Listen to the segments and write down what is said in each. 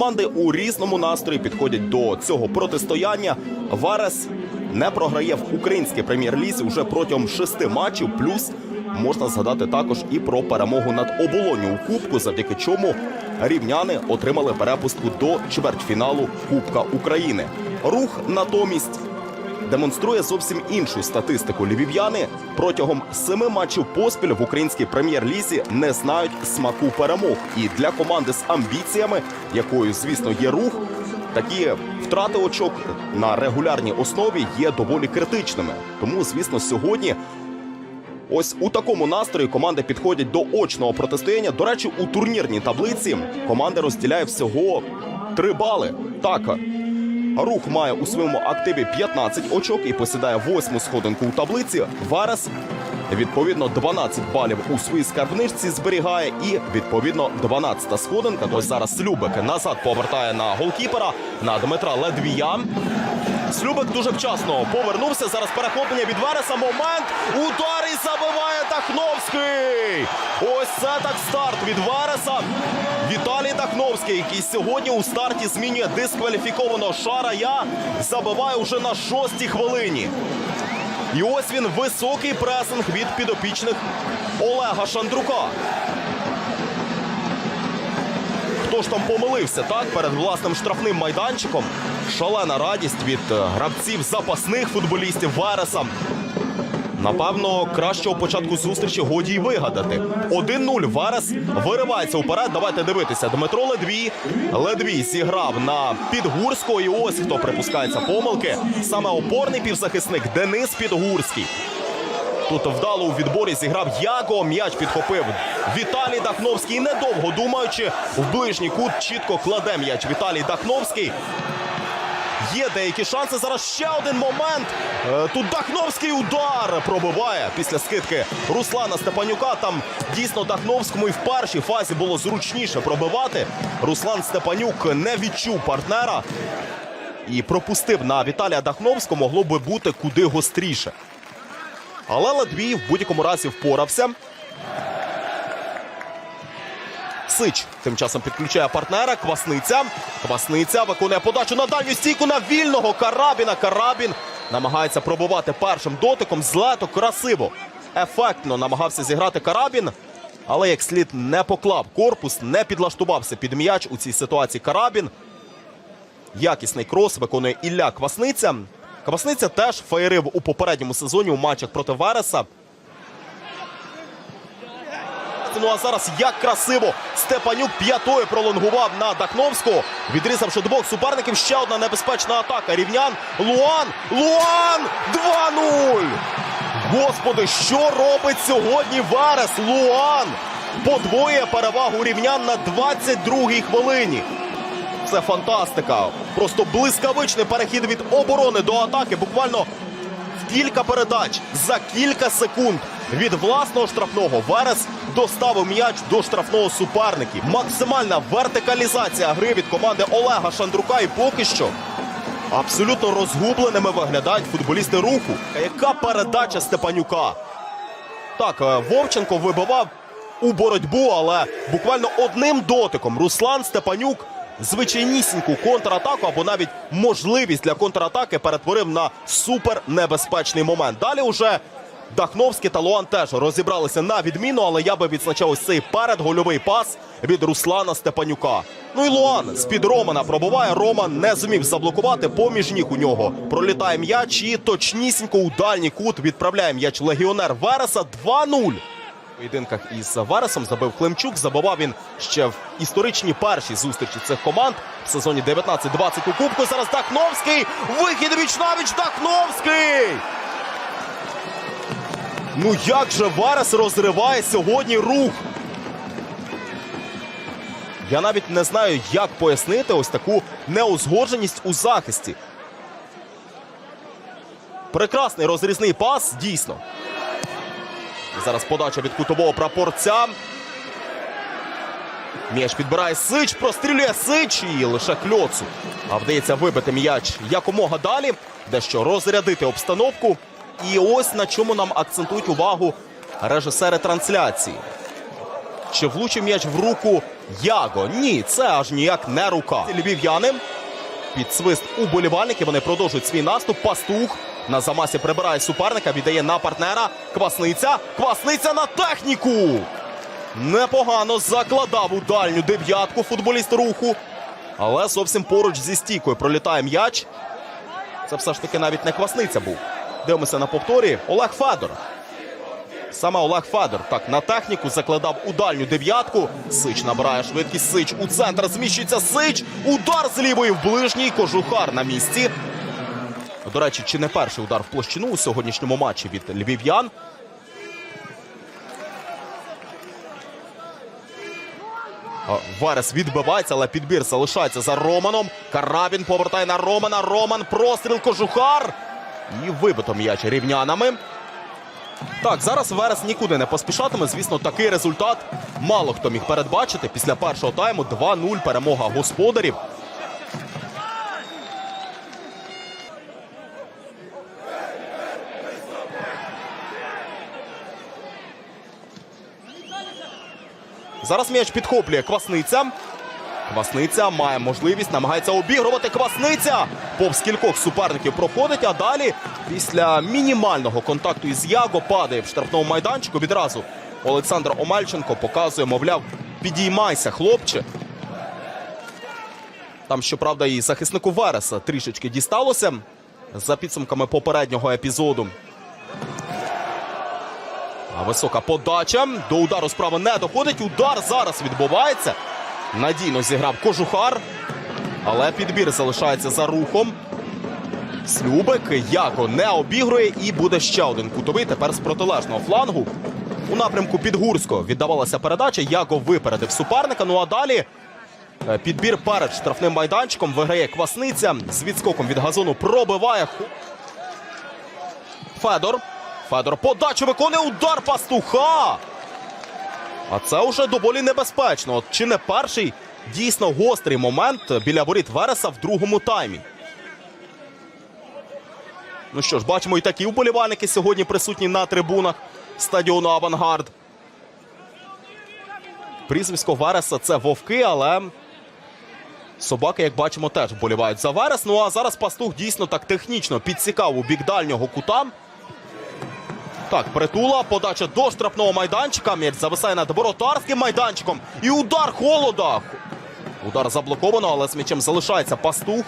команди у різному настрої підходять до цього протистояння. Варес не програє в українській прем'єр-лізі вже протягом шести матчів. Плюс можна згадати також і про перемогу над оболонью у Кубку, завдяки чому рівняни отримали перепустку до чвертьфіналу Кубка України. Рух натомість демонструє зовсім іншу статистику. Львів'яни протягом семи матчів поспіль в українській прем'єр-лізі не знають смаку перемог. І для команди з амбіціями, якою, звісно, є рух, такі втрати очок на регулярній основі є доволі критичними. Тому, звісно, сьогодні. Ось у такому настрої команди підходять до очного протистояння. До речі, у турнірній таблиці команда розділяє всього 3 бали. Так, Рух має у своєму активі 15 очок і посідає восьму сходинку у таблиці. Варес відповідно 12 балів у своїй скарбничці зберігає і відповідно 12-та сходинка. Ось зараз Любик назад повертає на голкіпера на Дмитра Ледвія. Слюбик дуже вчасно повернувся. Зараз перехоплення від Вереса. Момент. Удар і забиває Тахновський. Ось це так старт від Вереса. Віталій Тахновський, який сьогодні у старті змінює дискваліфікованого Шарая, забиває уже на шостій хвилині. І ось він високий пресинг від підопічних Олега Шандрука. Хто ж там помилився так перед власним штрафним майданчиком? Шалена радість від е, гравців запасних футболістів Вереса. Напевно, кращого початку зустрічі годі й вигадати. 1-0 Верес виривається вперед. Давайте дивитися. Дмитро Ледвій. Ледвій зіграв на Підгурського. І ось хто припускається помилки. Саме опорний півзахисник Денис Підгурський. Тут вдало у відборі зіграв Яко. М'яч підхопив Віталій Дахновський. Недовго думаючи, в ближній кут чітко кладе м'яч Віталій Дахновський. Є деякі шанси. Зараз ще один момент. Е, Тут Дахновський удар пробиває після скидки Руслана Степанюка. Там дійсно Дахновському і в першій фазі було зручніше пробивати. Руслан Степанюк не відчув партнера і пропустив на Віталія Дахновського. Могло би бути куди гостріше. Але Ледвій в будь-якому разі впорався. Сич тим часом підключає партнера. Квасниця. Квасниця виконує подачу на дальню стійку на вільного Карабіна. Карабін намагається пробувати першим дотиком. Злето красиво. Ефектно намагався зіграти Карабін. Але як слід не поклав корпус, не підлаштувався під м'яч у цій ситуації Карабін. Якісний крос виконує Ілля Квасниця. Квасниця теж феєрив у попередньому сезоні у матчах проти Вереса. Ну а зараз як красиво Степанюк п'ятою пролонгував на Дахновського, відрізавши двох суперників. Ще одна небезпечна атака. Рівнян. Луан. Луан! 2-0! Господи, що робить сьогодні Верес? Луан подвоює перевагу рівнян на 22-й хвилині. Це фантастика. Просто блискавичний перехід від оборони до атаки. Буквально в кілька передач за кілька секунд від власного штрафного Верес доставив м'яч до штрафного суперників. Максимальна вертикалізація гри від команди Олега Шандрука. І поки що абсолютно розгубленими виглядають футболісти руху. Яка передача Степанюка? Так, е, Вовченко вибивав у боротьбу, але буквально одним дотиком Руслан Степанюк звичайнісіньку контратаку або навіть можливість для контратаки перетворив на супернебезпечний момент. Далі уже Дахновський та Луан теж розібралися на відміну, але я би відзначав ось цей передгольовий пас від Руслана Степанюка. Ну і Луан з-під Романа пробуває. Роман не зумів заблокувати. Поміж ніг у нього пролітає м'яч і точнісінько у дальній кут відправляє м'яч легіонер Вереса 2-0. Поєдинках із Вересом забив Климчук. Забивав він ще в історичній першій зустрічі цих команд в сезоні 19-20 у Кубку. Зараз Дахновський. Вихід віч-навіч Дахновський. Ну як же Верес розриває сьогодні рух? Я навіть не знаю, як пояснити ось таку неузгодженість у захисті. Прекрасний розрізний пас, дійсно. Зараз подача від кутового прапорця. М'яч підбирає Сич, прострілює Сич і лише кльоцу. А вдається вибити м'яч якомога далі, дещо розрядити обстановку. І ось на чому нам акцентують увагу режисери трансляції. Чи влучив м'яч в руку Яго? Ні, це аж ніяк не рука. Львів'яни під свист уболівальників. Вони продовжують свій наступ. Пастух на замасі прибирає суперника, віддає на партнера. Квасниця. Квасниця на техніку. Непогано закладав у дальню дев'ятку футболіст руху. Але зовсім поруч зі стійкою пролітає м'яч. Це все ж таки навіть не квасниця був. Дивимося на повторі. Олег Федор. Саме Олег Федор так на техніку закладав у дальню дев'ятку. Сич набирає швидкість. Сич у центр зміщується Сич. Удар з лівої в ближній. Кожухар на місці. До речі, чи не перший удар в площину у сьогоднішньому матчі від львів'ян. Верес відбивається, але підбір залишається за Романом. Карабін повертає на Романа. Роман простріл кожухар. І вибито м'яч рівнянами. Так, зараз Верес нікуди не поспішатиме. Звісно, такий результат мало хто міг передбачити. Після першого тайму 2-0 перемога господарів. Зараз м'яч підхоплює Квасниця. Квасниця має можливість, намагається обігрувати Квасниця. Повз кількох суперників проходить, а далі після мінімального контакту із Яго падає в штрафному майданчику. Відразу Олександр Омельченко показує, мовляв, підіймайся, хлопче. Там, щоправда, і захиснику Вереса трішечки дісталося за підсумками попереднього епізоду. Висока подача. До удару справа не доходить. Удар зараз відбувається. Надійно зіграв кожухар. Але підбір залишається за рухом. Слюбик Яко не обігрує і буде ще один кутовий. Тепер з протилежного флангу. У напрямку Підгурського віддавалася передача. Яко випередив суперника. Ну а далі е, підбір перед штрафним майданчиком виграє Квасниця. З відскоком від газону пробиває. Федор. Федор подачу виконує удар пастуха. А це вже доволі небезпечно. Чи не перший дійсно гострий момент біля воріт Вереса в другому таймі. Ну що ж, бачимо, і такі вболівальники сьогодні присутні на трибунах стадіону Авангард. Прізвисько Вереса це вовки, але собаки, як бачимо, теж вболівають за Верес. Ну а зараз пастух дійсно так технічно підсікав у бік дальнього кута. Так, притула, подача до штрафного майданчика. М'яч зависає над воротарським майданчиком. І удар холода. Удар заблоковано, але з м'ячем залишається пастух.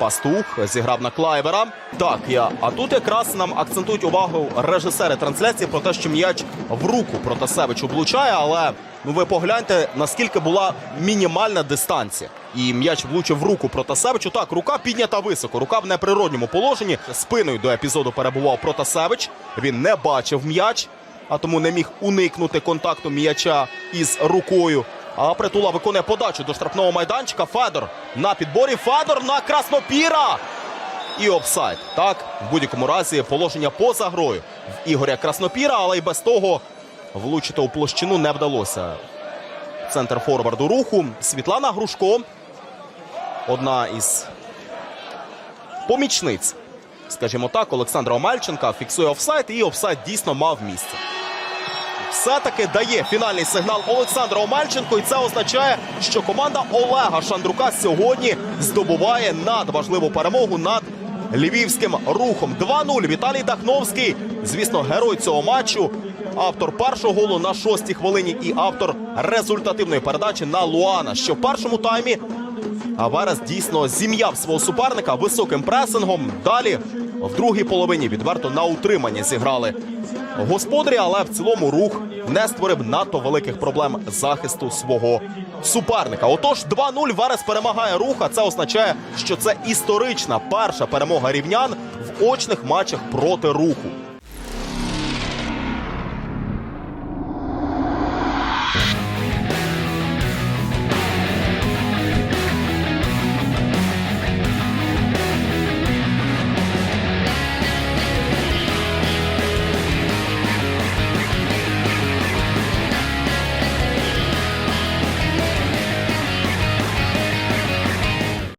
Пастух зіграв на Клайвера. Так, я. А тут якраз нам акцентують увагу режисери трансляції про те, що м'яч в руку Протасевич облучає, але ну ви погляньте, наскільки була мінімальна дистанція. І м'яч влучив в руку Протасевичу. Так, рука піднята високо. Рука в неприродньому положенні. Спиною до епізоду перебував Протасевич. Він не бачив м'яч, а тому не міг уникнути контакту м'яча із рукою. А притула виконує подачу до штрафного майданчика. Федор на підборі. Федор на Краснопіра. І офсайд. Так, в будь-якому разі положення поза грою в Ігоря Краснопіра, але й без того влучити у площину не вдалося. Центр форварду руху. Світлана Грушко. Одна із помічниць, скажімо так, Олександра Омельченка фіксує офсайд, і офсайд дійсно мав місце. Все-таки дає фінальний сигнал Олександра Омельченко, і це означає, що команда Олега Шандрука сьогодні здобуває надважливу перемогу над львівським рухом. 2-0. Віталій Дахновський, звісно, герой цього матчу. Автор першого голу на шостій хвилині і автор результативної передачі на Луана, що в першому таймі а Верес дійсно зім'яв свого суперника високим пресингом. Далі в другій половині відверто на утримання зіграли господарі, але в цілому рух не створив надто великих проблем захисту свого суперника. Отож, 2-0 Верес перемагає рух. А це означає, що це історична перша перемога рівнян в очних матчах проти руху.